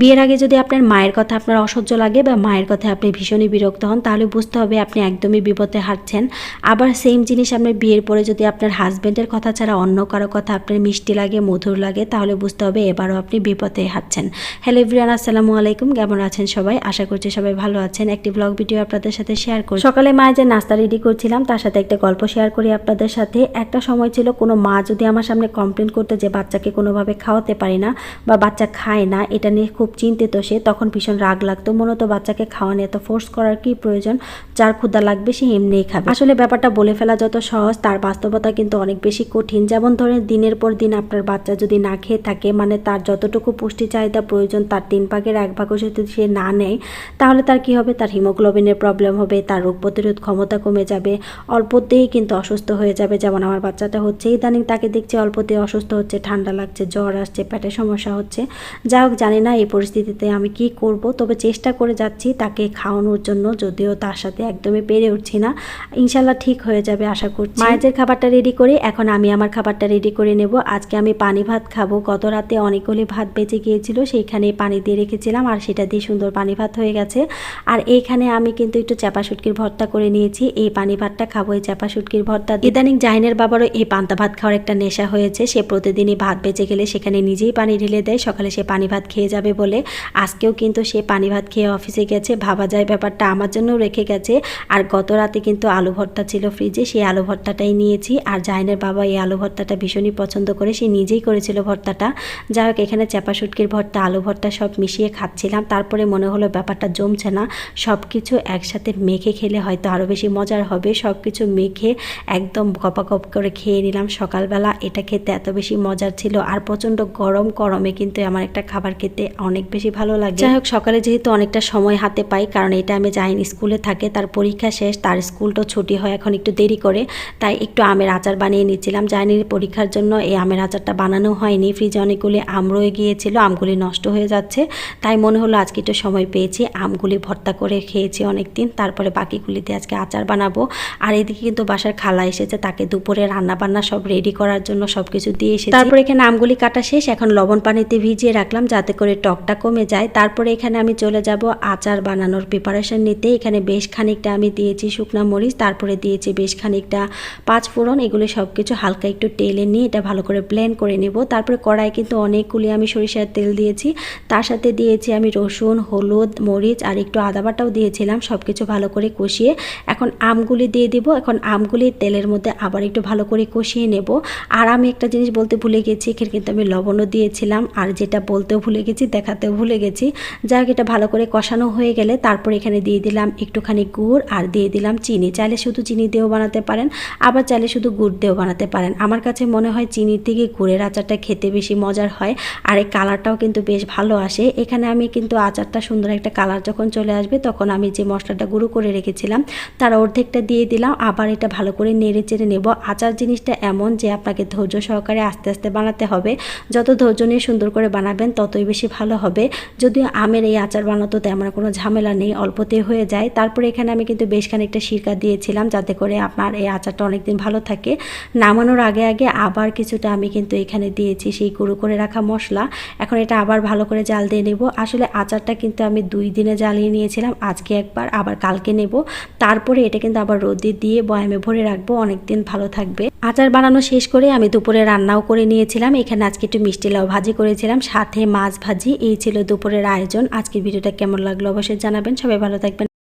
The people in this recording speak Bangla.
বিয়ের আগে যদি আপনার মায়ের কথা আপনার অসহ্য লাগে বা মায়ের কথা আপনি ভীষণই বিরক্ত হন, তাহলে বুঝতে হবে আপনি একদমই বিপদে হাঁটছেন। আবার সেম জিনিস আপনার বিয়ের পরে যদি আপনার হাজব্যান্ডের কথা ছাড়া অন্য কারও কথা আপনার মিষ্টি লাগে, মধুর লাগে, তাহলে বুঝতে হবে এবারও আপনি বিপদে হাঁটছেন। হ্যালো এভরিওয়ান আসসালামু আলাইকুম, কেমন আছেন সবাই? আশা করছি সবাই ভালো আছেন। একটি ব্লগ ভিডিও আপনাদের সাথে শেয়ার করি সকালে মা যে নাস্তা রেডি করছিলাম, তার সাথে একটা গল্প শেয়ার করি আপনাদের সাথে। একটা সময় ছিল কোনো মা যদি আমার সামনে কমপ্লেন করতে যে বাচ্চাকে কোনোভাবে খাওয়াতে পারি না বা বাচ্চা খায় না, এটা নিয়ে খুব চিন্তিত সে। তখন ভীষণ রাগ লাগতো। মূলত বাচ্চাকে খাওয়ানো, এত ফোর্স করার কি প্রয়োজন? যার ক্ষুদা লাগবে সে এমনিই খাবে। আসলে ব্যাপারটা বলে ফেলা যত সহজ, তার বাস্তবতা কিন্তু অনেক বেশি কঠিন। যেমন ধরেন, দিনের পর দিন আপনার বাচ্চা যদি না খেয়ে থাকে মানে তার যতটুকু পুষ্টি চাহিদা প্রয়োজন, তার তিন ভাগের এক ভাগও যদি সে না নেয়, তাহলে তার কি হবে? তার হিমোগ্লোবিনের প্রবলেম হবে, তার রোগ প্রতিরোধ ক্ষমতা কমে যাবে, অল্পতেই কিন্তু অসুস্থ হয়ে যাবে। যেমন আমার বাচ্চাটা হচ্ছে, ইদানিং তাকে দেখছি অল্পতেই অসুস্থ হচ্ছে, ঠান্ডা লাগছে, জ্বর আসছে, পেটে সমস্যা হচ্ছে। যা হোক, জানি না, এই পরিস্থিতিতে আমি কি করব, তবে চেষ্টা করে যাচ্ছি তাকে খাওয়ানোর জন্য, যদিও তার সাথে একদমই পেরে উঠছি না। ইনশাল্লাহ ঠিক হয়ে যাবে আশা করছি। মায়ের খাবারটা রেডি করে, এখন আমি আমার খাবারটা রেডি করে নেব। আজকে আমি পানি ভাত খাব। গত রাতে অনেকগুলি ভাত বেঁচে গিয়েছিল, সেইখানে পানি দিয়ে রেখেছিলাম আর সেটা দিয়ে সুন্দর পানি ভাত হয়ে গেছে। আর এইখানে আমি কিন্তু একটু চাপা শুটকির ভর্তা করে নিয়েছি। এই পানি ভাতটা খাব, এই চাপা শুটকির ভর্তা। ইদানিং জাহিনের বাবারও এই পান্তা ভাত খাওয়ার একটা নেশা হয়েছে। সে প্রতিদিনই ভাত বেঁচে গেলে সেখানে নিজেই পানি ঢেলে দেয়। সকালে সে পানি ভাত খেয়ে যাবে বলে। আজকেও কিন্তু সে পানি ভাত খেয়ে অফিসে গেছে। ভাবা যায় ব্যাপারটা আমার জন্যও রেখে গেছে। আর গত রাতে কিন্তু আলু ভর্তা ছিল ফ্রিজে, সেই আলু ভর্তাটাই নিয়েছি। আর জাহিনের বাবা এই আলু ভর্তাটা ভীষণই পছন্দ করে, সে নিজেই করেছিল ভর্তাটা। যাই হোক, এখানে চাপা শুটকির ভর্তা, আলু ভর্তা সব মিশিয়ে খাচ্ছিলাম। তারপরে মনে হলো ব্যাপারটা জমছে না। সব কিছু একসাথে মেখে খেলে হয়তো আরও বেশি মজার হবে। সব কিছু মেখে একদম গপাগপ করে খেয়ে নিলাম। সকালবেলা এটা খেতে এত বেশি মজার ছিল। আর প্রচণ্ড গরম গরমে কিন্তু আমার একটা খাবার খেতে অনেক বেশি ভালো লাগে। যাই হোক সকালে যেহেতু অনেকটা সময় হাতে পাই কারণ এটা আমি যাইনি স্কুলে থাকে তার পরীক্ষা শেষ তার স্কুলটা ছুটি হয় এখন একটু দেরি করে তাই একটু আমের আচার বানিয়ে নিচ্ছিলাম জাইনির পরীক্ষার জন্য এই আমের আচারটা বানানো হয়নি ফ্রিজে অনেকগুলি আম রয়ে গিয়েছিল আমগুলি নষ্ট হয়ে যাচ্ছে তাই মনে হলো আজকে একটু সময় পেয়েছি আমগুলি ভর্তা করে খেয়েছি অনেক দিন তারপরে বাকিগুলিতে আজকে আচার বানাবো। আর এদিকে কিন্তু বাসার খালা এসেছে তাকে দুপুরে রান্না বান্না সব রেডি করার জন্য সব কিছু দিয়ে এসেছে। তারপরে এখানে আমগুলি কাটা শেষ এখন লবণ পানিতে ভিজিয়ে রাখলাম যাতে করে টকটা কমে যায়। তারপরে এখানে আমি চলে যাব আচার বানানোর প্রিপারেশন নিতে। এখানে বেশ খানিকটা আমি দিয়েছি শুকনা মরিচ, তারপরে দিয়েছি বেশ খানিকটা পাঁচ ফোড়ন। এগুলো সব কিছু হালকা একটু তেলে নিয়ে এটা ভালো করে ব্লেন্ড করে নেব। তারপরে কড়াই কিন্তু অনেকগুলি আমি সরিষার তেল দিয়েছি। তার সাথে দিয়েছি আমি রসুন, হলুদ, মরিচ আর একটু আদা বাটাও দিয়েছিলাম সব কিছু ভালো করে কষিয়ে। এখন আমগুলি দিয়ে দিব। এখন আমগুলি তেলের মধ্যে আবার একটু ভালো করে কষিয়ে নেব। আর আমি একটা জিনিস বলতে ভুলে গেছি, এখানে কিন্তু আমি লবণও দিয়েছিলাম। আর যেটা বলতেও ভুলে গেছি দেখাতেও ভুলে গেছি। যাক, এটা ভালো করে কষানো হয়ে গেলে তারপর এখানে দিয়ে দিলাম একটুখানি গুড় আর দিয়ে দিলাম চিনি। চাইলে শুধু চিনি দিয়েও বানাতে পারেন, আবার চাইলে শুধু গুড় দিয়েও বানাতে পারেন। আমার কাছে মনে হয় চিনির থেকে গুড়ের আচারটা খেতে বেশি মজার হয় আর এই কালারটাও কিন্তু বেশ ভালো আসে। এখানে আমি কিন্তু আচারটা সুন্দর একটা কালার যখন চলে আসবে তখন আমি যে মশলাটা গুঁড়ো করে রেখেছিলাম তার অর্ধেকটা দিয়ে দিলাম। আবার এটা ভালো করে নেড়ে চেড়ে নেব। আচার জিনিসটা এমন যে আপনাকে ধৈর্য সহকারে আস্তে আস্তে বানাতে হবে। যত ধৈর্য নিয়ে সুন্দর করে বানাবেন ততই বেশি ভালো হবে। যদিও আমের এই আচার বানাতে তেমন কোনো ঝামেলা নেই, অল্পতে হয়ে যায়। তারপরে এখানে আমি কিন্তু বেশ খানিকটা সিরকা দিয়েছিলাম যাতে করে আপনার এই আচারটা অনেকদিন ভালো থাকে। নামানোর আগে আগে আবার কিছুটা আমি কিন্তু এখানে দিয়েছি সেই গুঁড়ো করে রাখা মশলা। এখন এটা আবার ভালো করে জাল দিয়ে নেব। আসলে আচারটা কিন্তু আমি দুই দিনে জ্বালিয়ে নিয়েছিলাম, আজকে একবার, আবার কালকে নেব। তারপরে এটা কিন্তু আবার রোদে দিয়ে বয়ামে ভরে রাখব, অনেকদিন ভালো থাকবে। আচার বানানো শেষ করে আমি দুপুরে রান্নাও করে নিয়েছিলাম। এখানে আজকে একটু মিষ্টি লাউ ভাজি করেছিলাম, সাথে মাছ ভাজি। এই ছিল দুপুরের আয়োজন। আজকের ভিডিওটা কেমন লাগল অবশ্যই জানাবেন। সবাই ভালো থাকবেন।